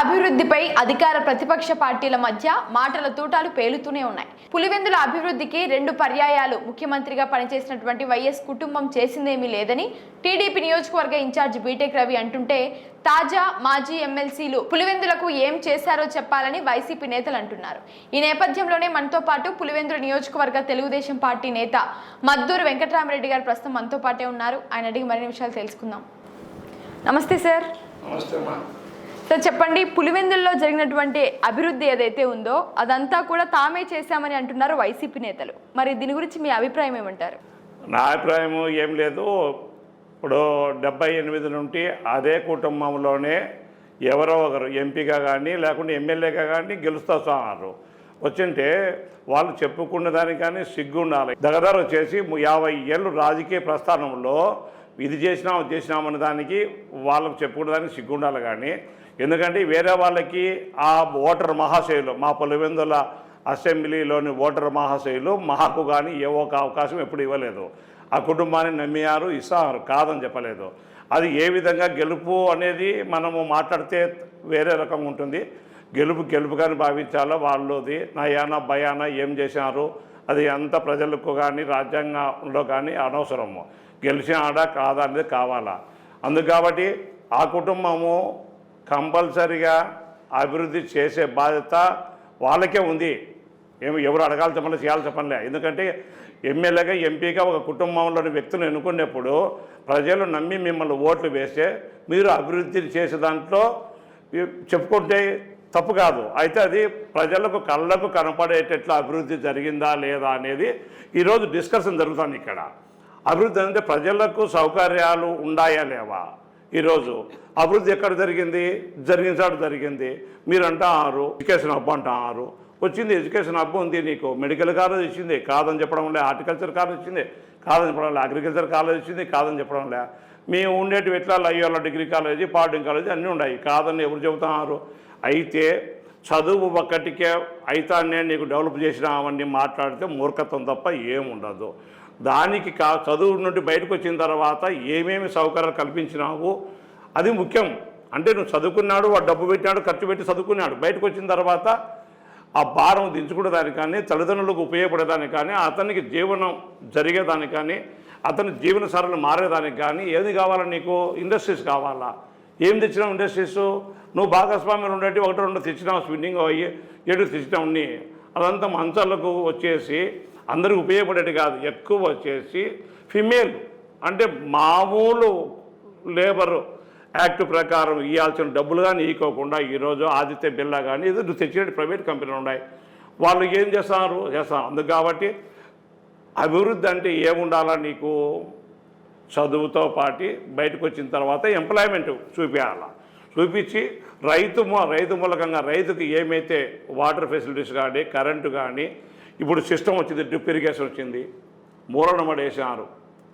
అభివృద్ధిపై అధికార ప్రతిపక్ష పార్టీల మధ్య మాటల తూటాలు పేలుతూనే ఉన్నాయి. పులివెందుల అభివృద్ధికి రెండు పర్యాయాలు. ముఖ్యమంత్రిగా పనిచేసినటువంటి వైఎస్ కుటుంబం చేసిందేమీ లేదని టీడీపీ నియోజకవర్గ ఇన్ఛార్జ్ బీటెక్ రవి అంటుంటే తాజా మాజీ ఎమ్మెల్సీలు పులివెందులకు ఏం చేశారో చెప్పాలని వైసీపీ నేతలు అంటున్నారు. ఈ నేపథ్యంలోనే మనతో పాటు పులివెందుల నియోజకవర్గ తెలుగుదేశం పార్టీ నేత మద్దూరు వెంకటరామరెడ్డి గారు ప్రస్తుతం మనతో పాటే ఉన్నారు. ఆయన అడిగి మరిన్ని విషయాలు తెలుసుకుందాం. నమస్తే సార్. నమస్తే సార్ చెప్పండి పులివెందుల్లో జరిగినటువంటి అభివృద్ధి ఏదైతే ఉందో అదంతా కూడా తామే చేశామని అంటున్నారు వైసీపీ నేతలు. మరి దీని గురించి మీ అభిప్రాయం ఏమంటారు? నా అభిప్రాయం ఏం లేదు. ఇప్పుడు డెబ్బై ఎనిమిది నుండి అదే కుటుంబంలోనే ఎవరో ఒకరు ఎంపీగా కానీ లేకుంటే ఎమ్మెల్యేగా కానీ గెలుస్తా ఉన్నారు. వచ్చింటే వాళ్ళు చెప్పుకున్న దానికి కానీ సిగ్గు ఉండాలి. దగదర వచ్చేసి యాభై ఏళ్ళు రాజకీయ ప్రస్థానంలో ఇది చేసినాం చేసినామన్న దానికి వాళ్ళకు చెప్పుకున్న దానికి సిగ్గు ఉండాలి కానీ ఎందుకంటే వేరే వాళ్ళకి ఆ ఓటర్ మహాశైలు మా పులివెందుల అసెంబ్లీలోని ఓటర్ మహాశైలు మాకు కానీ ఏ ఒక అవకాశం ఎప్పుడు ఇవ్వలేదు. ఆ కుటుంబాన్ని నమ్మారు ఇస్తారు కాదని చెప్పలేదు. అది ఏ విధంగా గెలుపు అనేది మనము మాట్లాడితే వేరే రకంగా ఉంటుంది. గెలుపు గెలుపుగాని భావించాలో? వాళ్ళది నయానా భయానా ఏం చేశారు? అది అంత ప్రజలకు కానీ రాజ్యాంగంలో కానీ అనవసరము. గెలిచినాడా కాదా అనేది కావాలా? అందుకు కాబట్టి ఆ కుటుంబము కంపల్సరిగా అభివృద్ధి చేసే బాధ్యత వాళ్ళకే ఉంది. ఏమి ఎవరు అడగాల్సిన పనులు చేయాలి చెప్పలే ఎందుకంటే ఎమ్మెల్యేగా ఎంపీగా ఒక కుటుంబంలోని వ్యక్తులు ఎన్నుకునేప్పుడు ప్రజలు నమ్మి మిమ్మల్ని ఓట్లు వేస్తే మీరు అభివృద్ధి చేసే దాంట్లో చెప్పుకుంటే తప్పు కాదు. అయితే అది ప్రజలకు కళ్ళకు కనపడేటట్లు అభివృద్ధి జరిగిందా లేదా అనేది ఈరోజు డిస్కషన్ జరుగుతుంది ఇక్కడ. అభివృద్ధి అంటే ప్రజలకు సౌకర్యాలు ఉన్నాయా లేవా? ఈరోజు అభివృద్ధి ఎక్కడ జరిగింది? జరిగిన చోట జరిగింది. మీరంటా ఆరు ఎడ్యుకేషన్ హబ్ అంటారు వచ్చింది ఎడ్యుకేషన్ హబ్ ఉంది నీకు. మెడికల్ కాలేజ్ ఇచ్చింది. కాదని చెప్పడం లే. హార్టికల్చర్ కాలేజ్ ఇచ్చింది. కాదని చెప్పడం లే. అగ్రికల్చర్ కాలేజ్ ఇచ్చింది. కాదని చెప్పడం లే. మేము ఉండేటివి ఎట్లా? అయ్యోళ్ళ డిగ్రీ కాలేజీ పాడింగ్ కాలేజీ అన్నీ ఉన్నాయి. కాదని ఎవరు చెబుతున్నారు అయితే చదువు ఒక్కటికే అయితానే నీకు డెవలప్ చేసినామని మాట్లాడితే మూర్ఖత్వం తప్ప ఏముండదు. దానికి కా చదువు నుండి బయటకు వచ్చిన తర్వాత ఏమేమి సౌకర్యాలు కల్పించినావు అది ముఖ్యం. అంటే నువ్వు చదువుకున్నాడు వాడు డబ్బు పెట్టినాడు ఖర్చు పెట్టి చదువుకున్నాడు. బయటకు వచ్చిన తర్వాత ఆ భారం దించుకునేదానికి కానీ తల్లిదండ్రులకు ఉపయోగపడేదానికి కానీ అతనికి జీవనం జరిగేదానికి కానీ అతని జీవన సరళి మారేదానికి కానీ ఏది కావాలా నీకు? ఇండస్ట్రీస్ కావాలా? ఏం తెచ్చినావు ఇండస్ట్రీస్? నువ్వు భాగస్వామ్యం ఉండేవి ఒకటి రెండు తెచ్చినావు స్విమ్మింగ్ అయ్యి ఏడు తెచ్చినావు నీ అదంతా మంచాలకు వచ్చేసి అందరికి ఉపయోగపడేది కాదు. ఎక్కువ వచ్చేసి ఫిమేల్ అంటే మామూలు లేబర్ యాక్ట్ ప్రకారం ఇవ్వాల్సిన డబ్బులు కానీ ఇవ్వకోకుండా ఈరోజు ఆదిత్య బిర్లా కానీ ఏదో తెచ్చిన ప్రైవేట్ కంపెనీలు ఉన్నాయి. వాళ్ళు ఏం చేస్తారు? చేస్తారు. అందుకు కాబట్టి అభివృద్ధి అంటే ఏముండాలా నీకు? చదువుతో పాటు బయటకు వచ్చిన తర్వాత ఎంప్లాయ్మెంట్ చూపించాలా చూపించి రైతు రైతు మూలకంగా రైతుకి ఏమైతే వాటర్ ఫెసిలిటీస్ కానీ కరెంటు కానీ ఇప్పుడు సిస్టమ్ వచ్చింది డ్రిప్ ఇరిగేషన్ వచ్చింది. మూలన పడేసినారు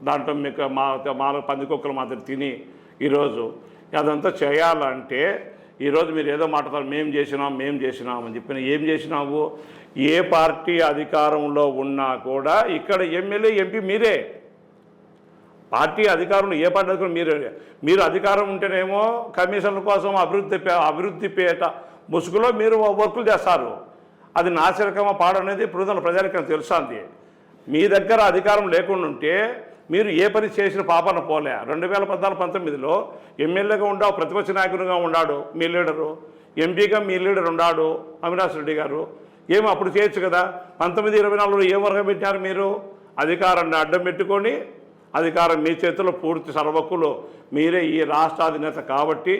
దాంట్లో మీకు మా మా పందికొక్కలు మాత్రం తిని ఈరోజు అదంతా చేయాలంటే ఈరోజు మీరు ఏదో మాట్లాడతారు మేము చేసినాం మేము చేసినాం అని చెప్పిన ఏం చేసినావు? ఏ పార్టీ అధికారంలో ఉన్నా కూడా ఇక్కడ ఎమ్మెల్యే ఎంపీ మీరే. పార్టీ అధికారంలో ఏ పార్టీ అధికారం మీరు. మీరు అధికారం ఉంటేనేమో కమిషన్ల కోసం అభివృద్ధి పే- అభివృద్ధి పేట ముసుగులో మీరు వర్కులు చేస్తారు. అది నాశరకమా పాడనేది ప్రజల ప్రజలకు తెలుసాంది మీ దగ్గర అధికారం లేకుండా ఉంటే మీరు ఏ పని చేసిన పాపన పోలే. రెండు వేల పద్నాలుగు పంతొమ్మిదిలో ఎమ్మెల్యేగా ఉండావు ప్రతిపక్ష నాయకునిగా ఉన్నాడు మీ లీడరు. ఎంపీగా మీ లీడర్ ఉన్నాడు అవినాష్ రెడ్డి గారు. ఏమి అప్పుడు చేయొచ్చు కదా. పంతొమ్మిది ఇరవై నాలుగులో ఏ వర్గం పెట్టారు మీరు? అధికారాన్ని అడ్డం పెట్టుకొని అధికారం మీ చేతిలో పూర్తి సర్వకులు. మీరే ఈ రాష్ట్ర అధినేత కాబట్టి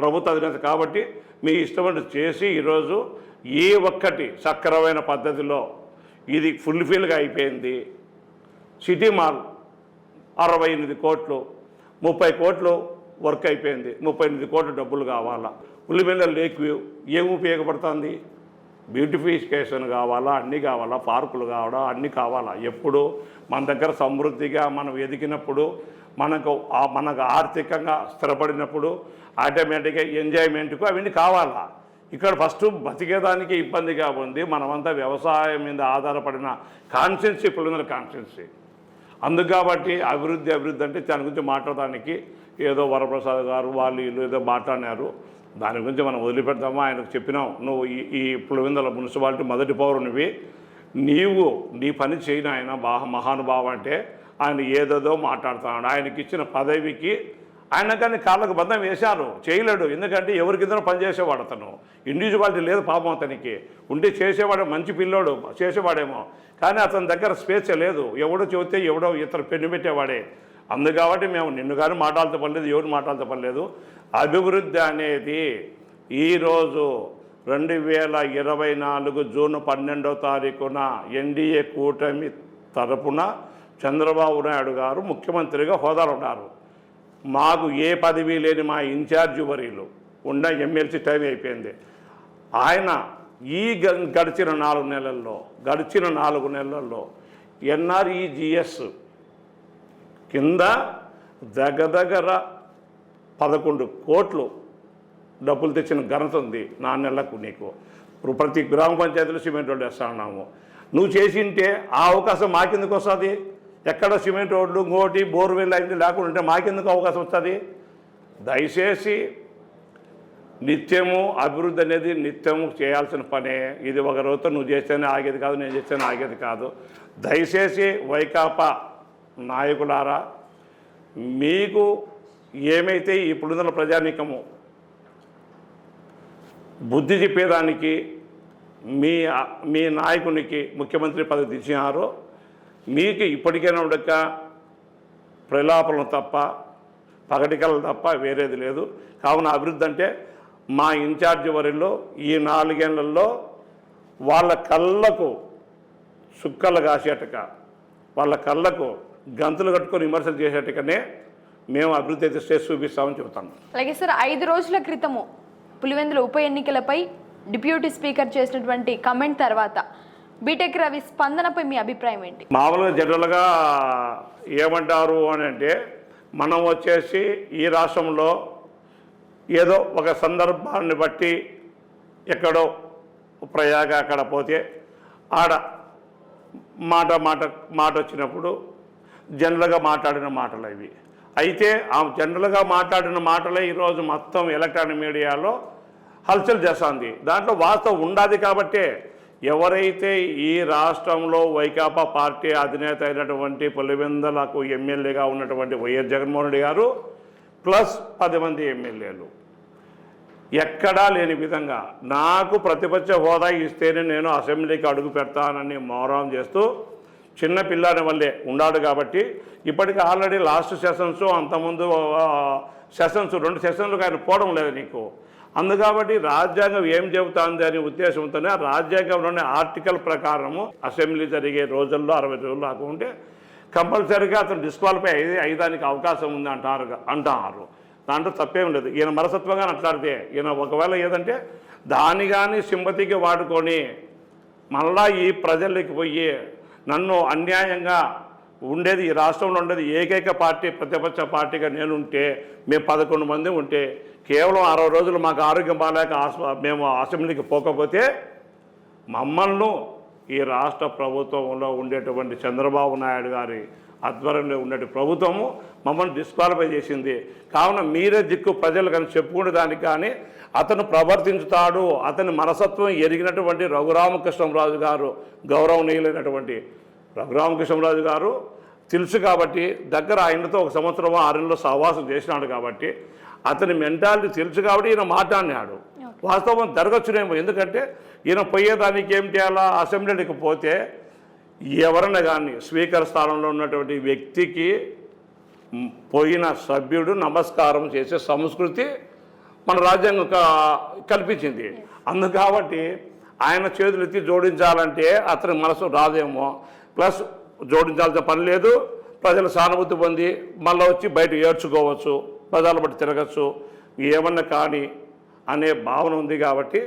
ప్రభుత్వ అధినేత కాబట్టి మీ ఇష్టమైన చేసి ఈరోజు ఏ ఒక్కటి సక్రమైన పద్ధతిలో ఇది ఫుల్ఫిల్గా అయిపోయింది. సిటీ మాల్ అరవై ఎనిమిది కోట్లు ముప్పై కోట్లు వర్క్ అయిపోయింది. ముప్పై ఎనిమిది కోట్లు డబ్బులు కావాలా? ఉల్లిమెల్ల లేక్ వ్యూ ఏం ఉపయోగపడుతుంది? బ్యూటిఫికేషన్ కావాలా? అన్నీ కావాలా? పార్కులు కావాలా? అన్నీ కావాలా? ఎప్పుడు? మన దగ్గర సమృద్ధిగా మనం ఎదిగినప్పుడు మనకు మనకు ఆర్థికంగా స్థిరపడినప్పుడు ఆటోమేటిక్గా ఎంజాయ్మెంట్కు అవన్నీ కావాలా? ఇక్కడ ఫస్ట్ బతికేదానికి ఇబ్బందిగా ఉంది. మనమంతా వ్యవసాయం మీద ఆధారపడిన కాన్స్టిట్యున్సీ పులిందల కాన్స్టిట్యున్సీ అందుకు కాబట్టి అభివృద్ధి అభివృద్ధి అంటే దాని గురించి మాట్లాడడానికి ఏదో వరప్రసాద్ గారు వాళ్ళు వీళ్ళు ఏదో మాట్లాడినారు. దాని గురించి మనం వదిలిపెడతామా? ఆయనకు చెప్పినాం. నువ్వు ఈ ఈ పులివెందుల మున్సిపాలిటీ మొదటి పౌరునివి. నీవు నీ పని చేయను ఆయన బాహ మహానుభావం అంటే ఆయన ఏదేదో మాట్లాడుతున్నాడు. ఆయనకి ఇచ్చిన పదవికి ఆయన కానీ కాళ్ళకు బంధం వేశారు చేయలేడు. ఎందుకంటే ఎవరి పనిచేసేవాడు అతను. ఇండివిజువాలిటీ లేదు పాపం అతనికి. ఉంటే చేసేవాడు మంచి పిల్లోడు చేసేవాడేమో. కానీ అతని దగ్గర స్వేచ్ఛ లేదు. ఎవడో చెబితే ఎవడో ఇతరు పెన్ను పెట్టేవాడే. అందు కాబట్టి మేము నిన్ను కానీ మాట్లాడతా పర్లేదు ఎవరు మాట్లాడత పర్లేదు అభివృద్ధి అనేది ఈరోజు రెండు వేల ఇరవై నాలుగు జూన్ పన్నెండో తారీఖున ఎన్డీఏ కూటమి తరపున చంద్రబాబు నాయుడు గారు ముఖ్యమంత్రిగా హోదాలు ఉన్నారు. మాకు ఏ పదవి లేని మా ఇన్ఛార్జ్ వరీలు ఉన్న ఎమ్మెల్సీ టైం అయిపోయింది. ఆయన ఈ గడిచిన నాలుగు నెలల్లో గడిచిన నాలుగు నెలల్లో ఎన్ఆర్ఈజిఎస్ కింద దగ్గర పదకొండు కోట్లు డబ్బులు తెచ్చిన ఘనత ఉంది నా నెలకు నీకు. ప్రతి గ్రామ పంచాయతీలో సిమెంట్ రోడ్డు వేస్తా ఉన్నాము. నువ్వు చేసింటే ఆ అవకాశం మాకెందుకు వస్తుంది? ఎక్కడ సిమెంట్ రోడ్లు ఇంకోటి బోర్వెల్ అయింది లేకుండా ఉంటే మాకెందుకు అవకాశం వస్తుంది? దయచేసి నిత్యము అభివృద్ధి అనేది నిత్యము చేయాల్సిన పనే. ఇది ఒక రోజుతో నువ్వు చేస్తేనే ఆగేది కాదు నేను చేస్తేనే ఆగేది కాదు. దయచేసి వైకాపా నాయకులారా మీకు ఏమైతే ఇప్పుడున్న ప్రజానీకము బుద్ధి చెప్పేదానికి మీ మీ నాయకునికి ముఖ్యమంత్రి పదవి ఇచ్చినారో మీకు ఇప్పటికైనా ఉండక ప్రలాపనలు తప్ప పగటికలు తప్ప వేరేది లేదు. కావున అభివృద్ధి అంటే మా ఇన్ఛార్జ్ వరిలో ఈ నాలుగేళ్ళలో వాళ్ళ కళ్ళకు సుక్కలు కాసేటక వాళ్ళ కళ్ళకు గంతులు కట్టుకొని విమర్శలు చేసేటకనే మేము అభివృద్ధి అయితే స్టేజ్ చూపిస్తామని చెబుతాను. అలాగే సార్ ఐదు రోజుల క్రితము పులివెందుల ఉప ఎన్నికలపై డిప్యూటీ స్పీకర్ చేసినటువంటి కమెంట్ తర్వాత బీటెక్ రవి స్పందనపై మీ అభిప్రాయం ఏంటి? మామూలుగా జనరల్గా ఏమంటారు అని అంటే మనం వచ్చేసి ఈ రాష్ట్రంలో ఏదో ఒక సందర్భాన్ని బట్టి ఎక్కడో ప్రయాగ అక్కడ పోతే ఆడ మాట మాట మాట వచ్చినప్పుడు జనరల్గా మాట్లాడిన మాటలు ఇవి అయితే ఆ జనరల్గా మాట్లాడిన మాటలే ఈరోజు మొత్తం ఎలక్ట్రానిక్ మీడియాలో హల్చల్ చేస్తుంది. దాంట్లో వాస్తవం ఉండాది కాబట్టే ఎవరైతే ఈ రాష్ట్రంలో వైకాపా పార్టీ అధినేత అయినటువంటి పులివెందలకు ఎమ్మెల్యేగా ఉన్నటువంటి వైఎస్ జగన్మోహన్ రెడ్డి గారు ప్లస్ పది మంది ఎమ్మెల్యేలు. ఎక్కడా లేని విధంగా నాకు ప్రతిపక్ష హోదా ఇస్తేనే నేను అసెంబ్లీకి అడుగు పెడతానని మౌరం చేస్తూ చిన్న పిల్లాడి వల్లే ఉన్నాడు కాబట్టి ఇప్పటికి ఆల్రెడీ లాస్ట్ సెషన్స్ అంతకుముందు సెషన్స్ రెండు సెషన్లకు ఆయన పోవడం లేదు నీకు. అందు కాబట్టి రాజ్యాంగం ఏం చెబుతుంది అనే ఉద్దేశంతోనే రాజ్యాంగంలోని ఆర్టికల్ ప్రకారము అసెంబ్లీ జరిగే రోజుల్లో అరవై రోజులు కాకుంటే కంపల్సరీగా అతను డిస్క్వాలిఫై అయ్యి అయ్యడానికి అవకాశం ఉంది అంటారు అంటారు. దాంట్లో తప్పేం లేదు. ఈయన మనసత్వంగా అట్లాడితే ఈయన ఒకవేళ ఏదంటే దాని కానీ సింపతికి వాడుకొని మళ్ళా ఈ ప్రజలకి పోయి నన్ను అన్యాయంగా ఉండేది ఈ రాష్ట్రంలో ఉండేది ఏకైక పార్టీ ప్రతిపక్ష పార్టీగా నేను ఉంటే మేము పదకొండు మంది ఉంటే కేవలం అరవై రోజులు మాకు ఆరోగ్యం బాగాలేక మేము అసెంబ్లీకి పోకపోతే మమ్మల్ని ఈ రాష్ట్ర ప్రభుత్వంలో ఉండేటువంటి చంద్రబాబు నాయుడు గారి ఆధ్వర్యంలో ఉండే ప్రభుత్వము మమ్మల్ని డిస్క్వాలిఫై చేసింది. కావున మీరే దిక్కు ప్రజలు కానీ చెప్పుకునే దానికి కానీ అతను ప్రవర్తించుతాడు అతని మనసత్వం ఎరిగినటువంటి రఘురామకృష్ణరాజు గారు గౌరవనీయులైనటువంటి రఘురామకృష్ణరాజు గారు తెలుసు కాబట్టి దగ్గర ఆయనతో ఒక సంవత్సరం ఆరులో సహవాసం చేసినాడు కాబట్టి అతని మెంటాలిటీ తెలుసు కాబట్టి ఈయన మాట్లాడినాడు. వాస్తవం జరగచ్చునేమో. ఎందుకంటే ఈయన పోయేదానికి ఏం చేయాలా? అసెంబ్లీకి పోతే ఎవరైనా కానీ స్పీకర్ స్థానంలో ఉన్నటువంటి వ్యక్తికి పోయిన సభ్యుడు నమస్కారం చేసే సంస్కృతి మన రాజ్యాంగం కల్పించింది. అందు కాబట్టి ఆయన చేతులు ఎత్తి జోడించాలంటే అతని మనసు రాదేమో. ప్లస్ జోడించాల్సిన పని లేదు. ప్రజలు సానుభూతి పొంది మళ్ళీ వచ్చి బయట ఏడ్చుకోవచ్చు ప్రజలు బట్టి తిరగచ్చు. ఏమన్నా కానీ అనే భావన ఉంది కాబట్టి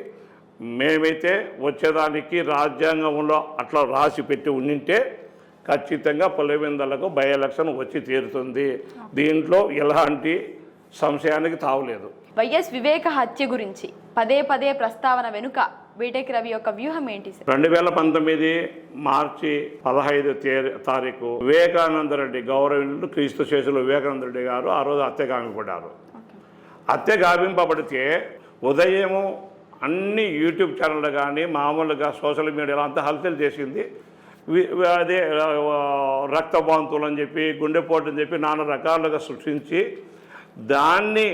మేమైతే వచ్చేదానికి రాజ్యాంగంలో అట్లా రాసి పెట్టి ఉండింటే ఖచ్చితంగా పులివిందలకు బై ఎలక్షన్ వచ్చి తీరుతుంది. దీంట్లో ఎలాంటి సంశయానికి తావులేదు. వైఎస్ వివేక హత్య గురించి పదే పదే ప్రస్తావన వెనుక బీటెక్ రవి యొక్క వ్యూహం ఏంటి సార్? రెండు వేల పంతొమ్మిది మార్చి పదహైదు తారీఖు వివేకానంద రెడ్డి గౌరవనీయులు క్రీస్తు శేషులు వివేకానంద రెడ్డి గారు ఆ రోజు హత్య గావింపబడ్డారు హత్య ఉదయము అన్ని యూట్యూబ్ ఛానళ్ళు కానీ మామూలుగా సోషల్ మీడియాలో అంతా హల్చల్ చేసింది. అదే రక్తబాంతులు అని చెప్పి గుండెపోటు అని చెప్పి నానా రకాలుగా సృష్టించి దాన్ని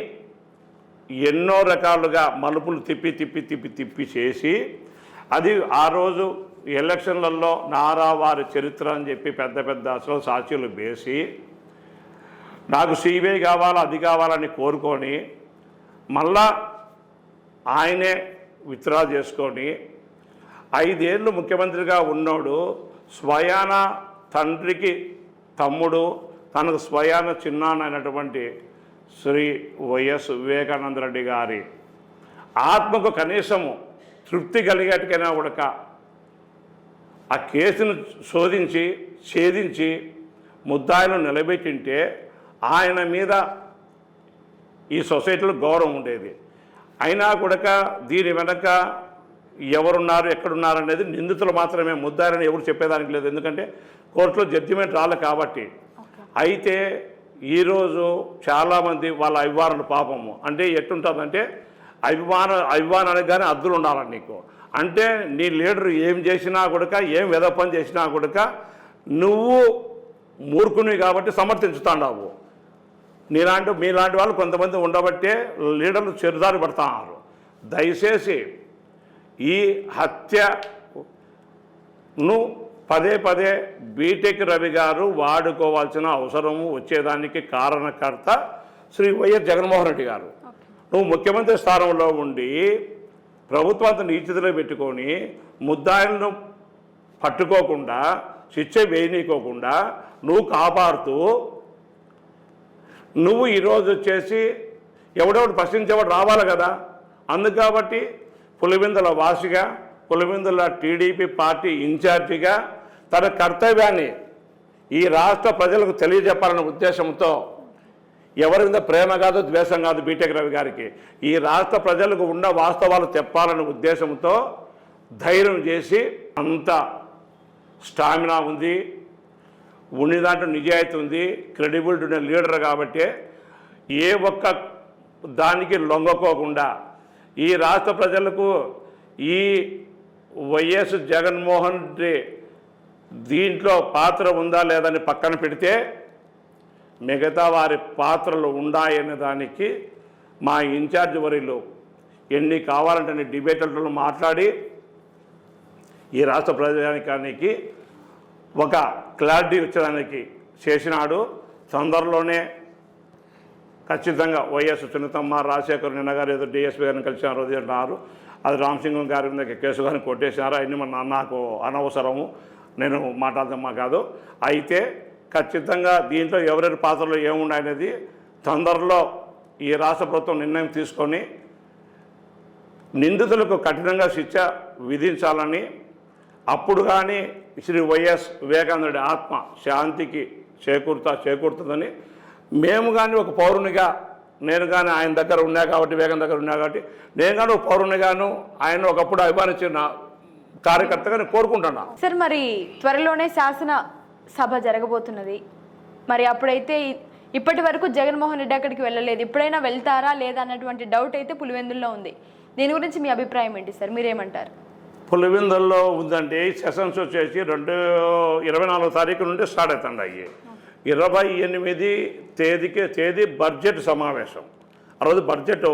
ఎన్నో రకాలుగా మలుపులు తిప్పి తిప్పి తిప్పి తిప్పి చేసి అది ఆ రోజు ఎలక్షన్లలో నారా వారి చరిత్ర అని చెప్పి పెద్ద పెద్ద అసలు సాక్షులు వేసి నాకు సిబిఐ కావాలా అది కావాలని కోరుకొని మళ్ళా ఆయనే విత్డ్రా చేసుకొని ఐదేళ్ళు ముఖ్యమంత్రిగా ఉన్నోడు స్వయాన తండ్రికి తమ్ముడు తనకు స్వయాన చిన్నానైనటువంటి శ్రీ వైఎస్ వివేకానంద రెడ్డి గారి ఆత్మకు కనీసము తృప్తి కలిగేట్టుకైనా ఉడక ఆ కేసును శోధించి ఛేదించి ముద్దాయిలను నిలబెట్టింటే ఆయన మీద ఈ సొసైటీలో గౌరవం ఉండేది. అయినా కూడా దీని వెనక ఎవరున్నారు ఎక్కడున్నారు అనేది నిందితులు మాత్రమే ముద్దారని ఎవరు చెప్పేదానికి లేదు. ఎందుకంటే కోర్టులో జడ్జిమెంట్ రాలే కాబట్టి. అయితే ఈరోజు చాలామంది వాళ్ళ అభిమానులు పాపము. అంటే ఎట్టుంటుందంటే అభిమాన అభిమానానికి కానీ అద్దులు ఉండాలని నీకు. అంటే నీ లీడర్ ఏం చేసినా కూడా ఏం వెద పని చేసినా కూడా నువ్వు మూర్ఖుని కాబట్టి సమర్థించుతాండావు. నీలాంటి మీలాంటి వాళ్ళు కొంతమంది ఉండబట్టే లీడర్లు చెరుదారి పడుతున్నారు దయచేసి ఈ హత్యను పదే పదే బీటెక్ రవి గారు వాడుకోవాల్సిన అవసరము వచ్చేదానికి కారణకర్త శ్రీ వైఎస్ జగన్మోహన్ రెడ్డి గారు. నువ్వు ముఖ్యమంత్రి స్థానంలో ఉండి ప్రభుత్వాన్ని నీచితిలో పెట్టుకొని ముద్దాయిలను పట్టుకోకుండా శిక్ష వేయనీకోకుండా నువ్వు కాపాడుతూ నువ్వు ఈరోజు వచ్చేసి ఎవడెవడు ప్రశ్నించేవాడు రావాలి కదా. అందుకు కాబట్టి పులివెందుల వాసిగా పులివెందుల టీడీపీ పార్టీ ఇన్ఛార్జిగా తన కర్తవ్యాన్ని ఈ రాష్ట్ర ప్రజలకు తెలియజెప్పాలనే ఉద్దేశంతో ఎవరి మీద ప్రేమ కాదు ద్వేషం కాదు బీటెక్ రవి గారికి. ఈ రాష్ట్ర ప్రజలకు ఉన్న వాస్తవాలు చెప్పాలనే ఉద్దేశంతో ధైర్యం చేసి అంత స్టామినా ఉంది ఉండి దాంట్లో నిజాయితీ ఉంది క్రెడిబిలిటీ ఉన్న లీడర్ కాబట్టి ఏ ఒక్క దానికి లొంగకోకుండా ఈ రాష్ట్ర ప్రజలకు ఈ వైఎస్ జగన్మోహన్ రెడ్డి దీంట్లో పాత్ర ఉందా లేదని పక్కన పెడితే మిగతా వారి పాత్రలు ఉన్నాయనే దానికి మా ఇన్ఛార్జ్ వరిలో ఎన్ని కావాలంటే అన్ని మాట్లాడి ఈ రాష్ట్ర ప్రజానికానికి ఒక క్లారిటీ వచ్చేదానికి చేసినాడు. తొందరలోనే ఖచ్చితంగా వైఎస్ సునీతమ్మ రాజశేఖర్ నిన్న గారు ఏదో డిఎస్పీ గారిని కలిసినారు అది అన్నారు. అది రామసింగం గారి మీద కేసు గారిని కొట్టేసినారు అవన్నీ మన నాకు అనవసరము. నేను మాట్లాడదమ్మా కాదు. అయితే ఖచ్చితంగా దీంట్లో ఎవరెవరి పాత్రలో ఏమున్నాయనేది తొందరలో ఈ రాష్ట్ర ప్రభుత్వం నిర్ణయం తీసుకొని నిందితులకు కఠినంగా శిక్ష విధించాలని అప్పుడు కానీ శ్రీ వైఎస్ వివేకానందుడి ఆత్మ శాంతికి చేకూరుతా చేకూరుతుందని మేము కానీ ఒక పౌరునిగా నేను కానీ ఆయన దగ్గర ఉన్నా కాబట్టి వివేకం దగ్గర ఉన్నా కాబట్టి నేను కానీ ఒక పౌరునిగాను ఆయన ఒకప్పుడు అభిమానించిన కార్యకర్తగా నేను కోరుకుంటున్నా. సార్ మరి త్వరలోనే శాసన సభ జరగబోతున్నది. మరి అప్పుడైతే ఇప్పటి వరకు జగన్మోహన్ రెడ్డి అక్కడికి వెళ్ళలేదు. ఇప్పుడైనా వెళ్తారా లేదా అన్నటువంటి డౌట్ అయితే పులివెందుల్లో ఉంది. దీని గురించి మీ అభిప్రాయం ఏంటి సార్? మీరేమంటారు? పులివెందుల్లో ఉందంటే సెషన్స్ వచ్చేసి రెండు ఇరవై నాలుగో తారీఖు నుండి స్టార్ట్ అవుతుంది అయ్యి. ఇరవై ఎనిమిది తేదీకి తేదీ బడ్జెట్ సమావేశం. ఆ రోజు బడ్జెట్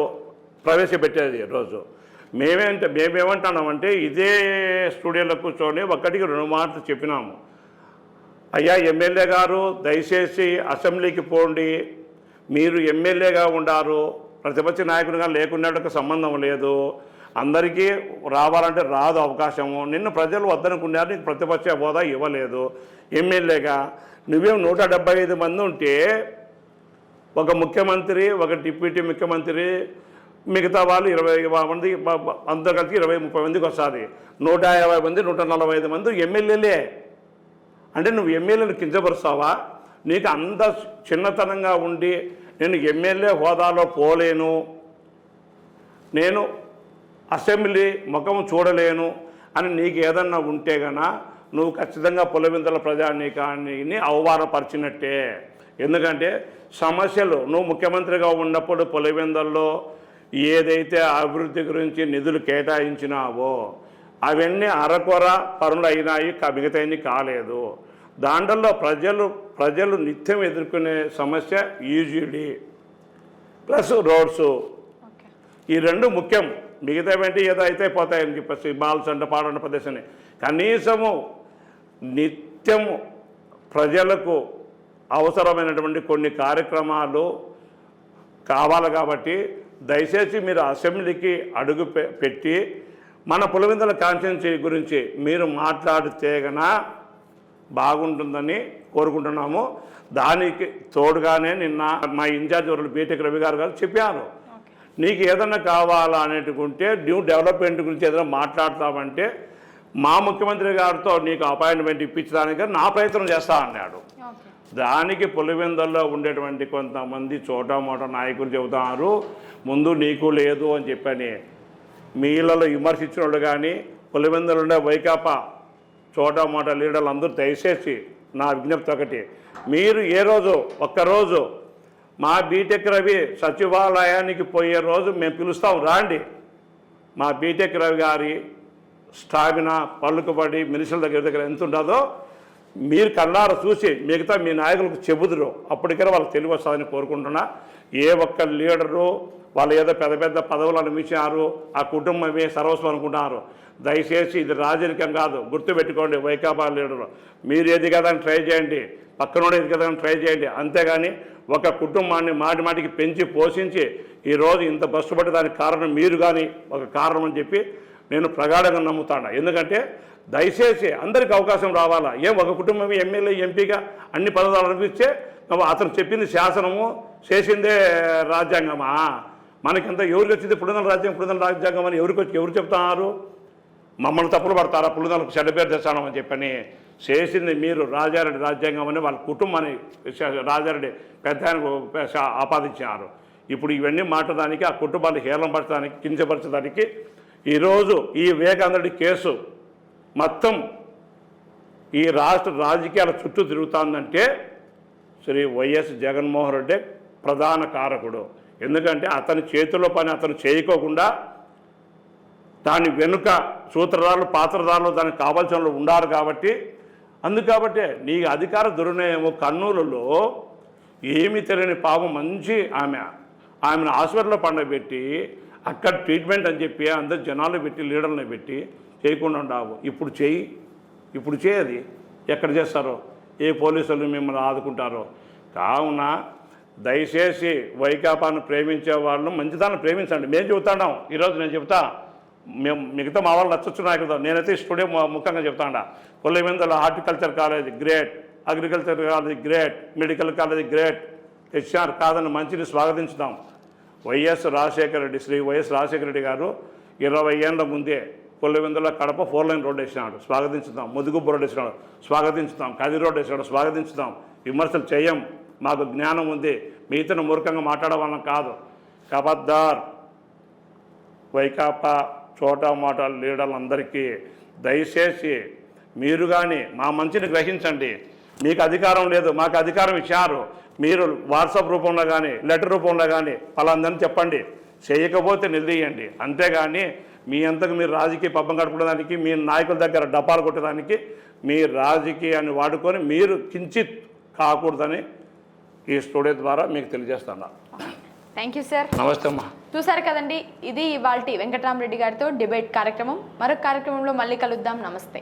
ప్రవేశపెట్టేది రోజు. మేమేంటే మేమేమంటున్నామంటే ఇదే స్టూడియోలో కూర్చొని ఒక్కటికి రెండు మాటలు చెప్పినాము. అయ్యా ఎమ్మెల్యే గారు దయచేసి అసెంబ్లీకి పోండి. మీరు ఎమ్మెల్యేగా ఉండారు. ప్రతిపక్ష నాయకునిగా లేకున్నట్టుకు సంబంధం లేదు. అందరికీ రావాలంటే రాదు అవకాశము. నిన్ను ప్రజలు వద్దనుకున్నారు నీకు ప్రతిపక్ష హోదా ఇవ్వలేదు. ఎమ్మెల్యేగా నువ్వేం నూట డెబ్బై ఐదు మంది ఉంటే ఒక ముఖ్యమంత్రి ఒక డిప్యూటీ ముఖ్యమంత్రి మిగతా వాళ్ళు ఇరవై మంది అందరూ కలిసి ఇరవై ముప్పై మందికి వస్తుంది. నూట యాభై మంది నూట నలభై ఐదు మంది ఎమ్మెల్యేలే. అంటే నువ్వు ఎమ్మెల్యేను కించపరుస్తావా? నీకు అంత చిన్నతనంగా ఉండి నేను ఎమ్మెల్యే హోదాలో పోలేను. నేను అసెంబ్లీ ముఖం చూడలేను అని నీకు ఏదన్నా ఉంటే గన నువ్వు ఖచ్చితంగా పులవిందల ప్రజానీకాన్ని అవమానపరిచినట్టే. ఎందుకంటే సమస్యలు నువ్వు ముఖ్యమంత్రిగా ఉన్నప్పుడు పులివెందల్లో ఏదైతే అభివృద్ధి గురించి నిధులు కేటాయించినావో అవన్నీ అరకొర పనులు అయినాయి మిగతాయన్ని కాలేదు. దాంట్లో ప్రజలు ప్రజలు నిత్యం ఎదుర్కొనే సమస్య యూజీడీ ప్లస్ రోడ్స్. ఈ రెండు ముఖ్యం. మిగతావేంటి ఏదో అయితే పోతాయని చెప్పేసి బాల్స్ అంటే పాడన్న ప్రదేశాన్ని కనీసము నిత్యము ప్రజలకు అవసరమైనటువంటి కొన్ని కార్యక్రమాలు కావాలి కాబట్టి దయచేసి మీరు అసెంబ్లీకి అడుగు పె- పెట్టి మన పులివెందుల కాన్స్టిట్యున్సీ గురించి మీరు మాట్లాడితే గన బాగుంటుందని కోరుకుంటున్నాము. దానికి తోడుగానే నిన్న మా ఇన్ఛార్జ్ ఎవరు బీటెక్ రవి గారు గారు చెప్పారు. నీకు ఏదన్నా కావాలా అనేటుకుంటే న్యూ డెవలప్మెంట్ గురించి ఏదైనా మాట్లాడతామంటే మా ముఖ్యమంత్రి గారితో నీకు అపాయింట్మెంట్ ఇప్పించడానికి నా ప్రయత్నం చేస్తా అన్నాడు. దానికి పులివెందల్లో ఉండేటువంటి కొంతమంది చోటమోట నాయకులు చెబుతున్నారు ముందు నీకు లేదు అని చెప్పని మీ విమర్శించిన వాళ్ళు కానీ పులివెందులు ఉండే వైకాపా చోటా మోట లీడర్లు అందరూ దయచేసి నా విజ్ఞప్తి ఒకటి మీరు ఏ రోజు ఒక్కరోజు మా బీటెక్ రవి సచివాలయానికి పోయే రోజు మేము పిలుస్తాం రాండి. మా బీటెక్ రవి గారి స్టామినా పలుకుబడి మినిషుల దగ్గర దగ్గర ఎంత ఉండదో మీరు కళ్ళార చూసి మిగతా మీ నాయకులకు చెబుదురు. అప్పటికే వాళ్ళకి తెలివి వస్తుందని కోరుకుంటున్నా. ఏ ఒక్క లీడరు వాళ్ళు ఏదో పెద్ద పెద్ద పదవులు అనిపించారు ఆ కుటుంబమే సర్వస్వం అనుకుంటున్నారు. దయచేసి ఇది రాజకీయం కాదు గుర్తుపెట్టుకోండి వైకాపా లీడరు. మీరు ఎదిగదని ట్రై చేయండి పక్కనోడు ఎదిగదని ట్రై చేయండి. అంతేగాని ఒక కుటుంబాన్ని మాటి మాటికి పెంచి పోషించి ఈరోజు ఇంత బస్సుపడే దానికి కారణం మీరు కానీ ఒక కారణం అని చెప్పి నేను ప్రగాఢంగా నమ్ముతాను. ఎందుకంటే దయచేసి అందరికి అవకాశం రావాలా? ఏం ఒక కుటుంబం ఎమ్మెల్యే ఎంపీగా అన్ని పదవులు అనిపిస్తే అతను చెప్పింది శాసనము చేసిందే రాజ్యాంగమా? మనకింత ఎవరికి వచ్చింది పులిదల రాజ్యాంగం పులిదల రాజ్యాంగం అని ఎవరికి వచ్చి ఎవరు చెప్తున్నారు? మమ్మల్ని తప్పులు పడతారా? పులిదలకు చెడ్డ పేరు తెస్తానమని చెప్పని చేసింది మీరు రాజారెడ్డి రాజ్యాంగం అని వాళ్ళ కుటుంబాన్ని రాజారెడ్డి పెద్ద ఆపాదించారు. ఇప్పుడు ఇవన్నీ మాట్లాడడానికి ఆ కుటుంబాన్ని హేళనపరచడానికి కించపరచడానికి ఈరోజు ఈ వివేకానందుడి కేసు మొత్తం ఈ రాష్ట్ర రాజకీయాల చుట్టూ తిరుగుతుందంటే శ్రీ వైఎస్ జగన్మోహన్ రెడ్డి ప్రధాన కారకుడు. ఎందుకంటే అతని చేతిలో పని అతను చేయకోకుండా దాని వెనుక సూత్రధారులు పాత్రధారులు దానికి కావాల్సిన వాళ్ళు ఉండారు కాబట్టి అందుకు నీకు నీ అధికార దుర్వినియోగము కర్నూలులో ఏమీ తెలియని పాపం మంచి ఆమె ఆమెను హాస్పిటల్లో పండబెట్టి అక్కడ ట్రీట్మెంట్ అని చెప్పి అందరు జనాలు పెట్టి లీడర్లను పెట్టి చేయకుండా ఉండావు ఇప్పుడు చేయి ఇప్పుడు చేయది ఎక్కడ చేస్తారో? ఏ పోలీసులు మిమ్మల్ని ఆదుకుంటారో? కావున దయచేసి వైకాపాను ప్రేమించే వాళ్ళు మంచిదాన్ని ప్రేమించండి. మేము చెబుతాం ఈరోజు నేను చెప్తా మేము మిగతా మా వాళ్ళు నచ్చొచ్చు నాయకులు నేనైతే స్టూడియో ముఖ్యంగా చెప్తాడా కొల్లెమెందల horticulture college great. Agriculture college great. Medical college great. HR కాదని మంచిని స్వాగతించుదాం వైఎస్ రాజశేఖర రెడ్డి శ్రీ వైఎస్ రాజశేఖర రెడ్డి గారు ఇరవై ఏళ్ళ ముందే కొల్లెవెందుల కడప ఫోర్ లైన్ రోడ్ వేసినాడు. స్వాగతించుదాం ముదుగుబ్బు రోడ్ వేసినాడు. స్వాగతించుదాం కది రోడ్ వేసినాడు. స్వాగతించుదాం విమర్శలు చేయం. మాకు జ్ఞానం ఉంది. మీతో మూర్ఖంగా మాట్లాడవాళ్ళం కాదు. కబద్దార్. వైకాపా చోటా మాట లీడర్లందరికీ దయచేసి మీరు కానీ మా మంచిని గ్రహించండి. మీకు అధికారం లేదు. మాకు అధికారం ఇచ్చారు. మీరు వాట్సాప్ రూపంలో కానీ లెటర్ రూపంలో కానీ పలాందని చెప్పండి. చేయకపోతే నిలదీయండి. అంతేగాని మీ అంతకు మీరు రాజకీయ పబ్బం గడపడానికి మీ నాయకుల దగ్గర డబ్బాలు కొట్టడానికి మీ రాజకీయాన్ని వాడుకొని మీరు కించిత్ కాకూడదని ఈ స్టూడియో ద్వారా మీకు తెలియజేస్తాను థ్యాంక్ యూ సార్ నమస్తే అమ్మా. చూసారు కదండి ఇది ఇవాల్టి వెంకటరామరెడ్డి గారితో డిబేట్ కార్యక్రమం. మరొక కార్యక్రమంలో మళ్ళీ కలుద్దాం. నమస్తే.